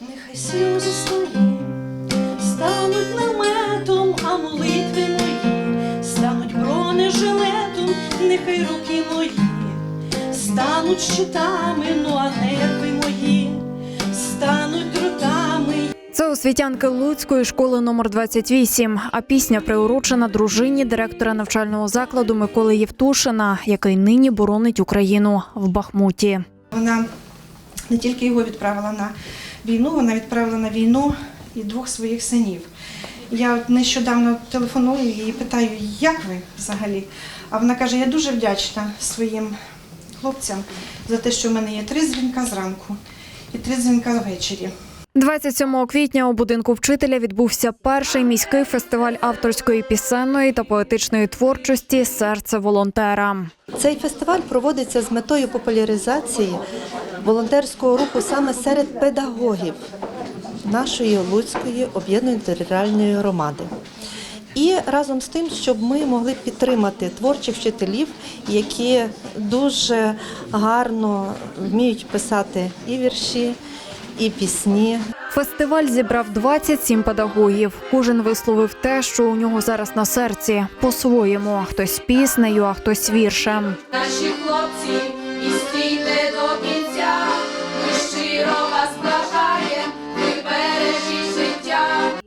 Нехай сльози свої стануть наметом, а молитви мої стануть бронежилетом, нехай руки мої стануть щитами, ну а нерви мої стануть дротами. Це освітянки Луцької школи номер 28, а пісня приурочена дружині директора навчального закладу Миколи Євтушина, який нині боронить Україну в Бахмуті. Вона не тільки його відправила на війну, вона відправила на війну і двох своїх синів. Я от нещодавно телефоную їй і питаю, як ви взагалі? А вона каже, я дуже вдячна своїм хлопцям за те, що в мене є три дзвінка зранку і три дзвінка ввечері. 27 квітня у будинку вчителя відбувся перший міський фестиваль авторської пісенної та поетичної творчості Серце волонтера. Цей фестиваль проводиться з метою популяризації волонтерського руху саме серед педагогів нашої Луцької об'єднаної територіальної громади. І разом з тим, щоб ми могли підтримати творчих вчителів, які дуже гарно вміють писати і вірші, і пісні. Фестиваль зібрав 27 педагогів. Кожен висловив те, що у нього зараз на серці. По-своєму, хтось піснею, а хтось віршем. Наші хлопці, і стійте до кінця.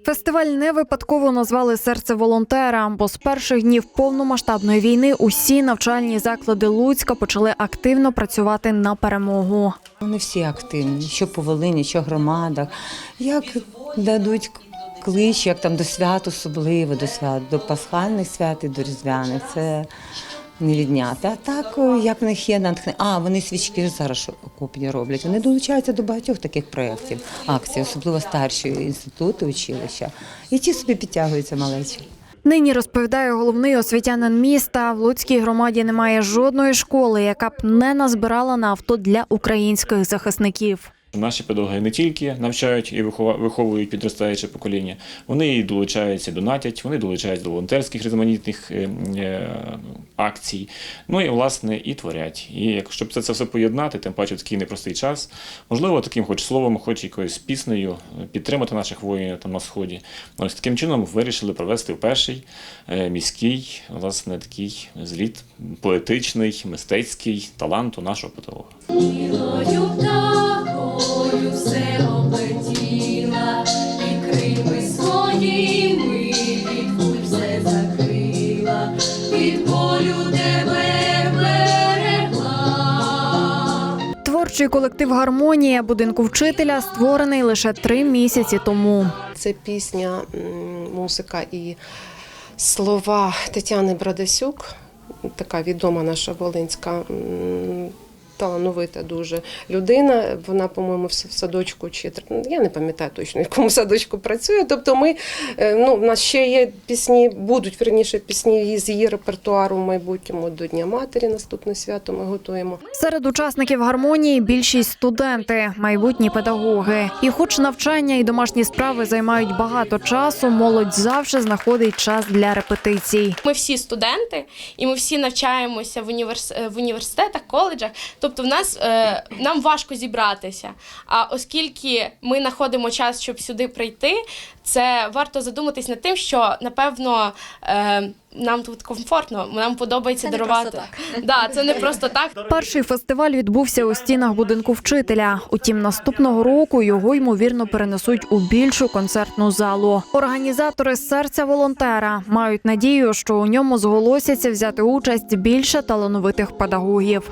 Фестиваль не випадково назвали серце волонтера, бо з перших днів повномасштабної війни усі навчальні заклади Луцька почали активно працювати на перемогу. Вони всі активні, що по Волині, що громадах. Як дадуть клич, як там до свят, особливо до свят, до пасхальних свят і до різдвяних. Це не відняти. А так, як в них є натхнення. А, вони свічки зараз що окупні роблять. Вони долучаються до багатьох таких проєктів, акцій, особливо старші інститути, училища. І ті собі підтягуються малечі. Нині розповідає головний освітянин міста. В Луцькій громаді немає жодної школи, яка б не назбирала на авто для українських захисників. Наші педагоги не тільки навчають і виховують підростаюче покоління, вони і долучаються, донатять, вони долучаються до волонтерських різноманітних е, е, акцій. Ну і власне і творять. І якщо це, це все поєднати, тим паче в такий непростий час, можливо, таким хоч словом, хоч якоюсь піснею е, підтримати наших воїнів там на сході. Ось таким чином вирішили провести перший міський, власне, такий зліт поетичний, мистецький таланту нашого педагога. Від куль тебе. Творчий колектив Гармонія будинку вчителя створений лише три місяці тому. Це пісня, музика і слова Тетяни Брадасюк, така відома наша волинська. Талановита дуже людина. Вона, по-моєму, в в садочку чи я не пам'ятаю точно, в якому садочку працює. Тобто, ми е, ну, в нас ще є пісні, будуть верніше пісні з її репертуару в майбутньому до Дня Матері. Наступне свято ми готуємо. Серед учасників гармонії більшість студенти, майбутні педагоги. І, хоч навчання і домашні справи займають багато часу, молодь завжди знаходить час для репетицій. Ми всі студенти, і ми всі навчаємося в, універс... в університетах, коледжах. Тобто, в нас е, нам важко зібратися. А оскільки ми знаходимо час, щоб сюди прийти, це варто задуматись над тим, що напевно е, нам тут комфортно, нам подобається дарувати. Да, це не просто так. Перший фестиваль відбувся у стінах будинку вчителя. Утім, наступного року його ймовірно перенесуть у більшу концертну залу. Організатори з серця волонтера мають надію, що у ньому зголосяться взяти участь більше талановитих педагогів.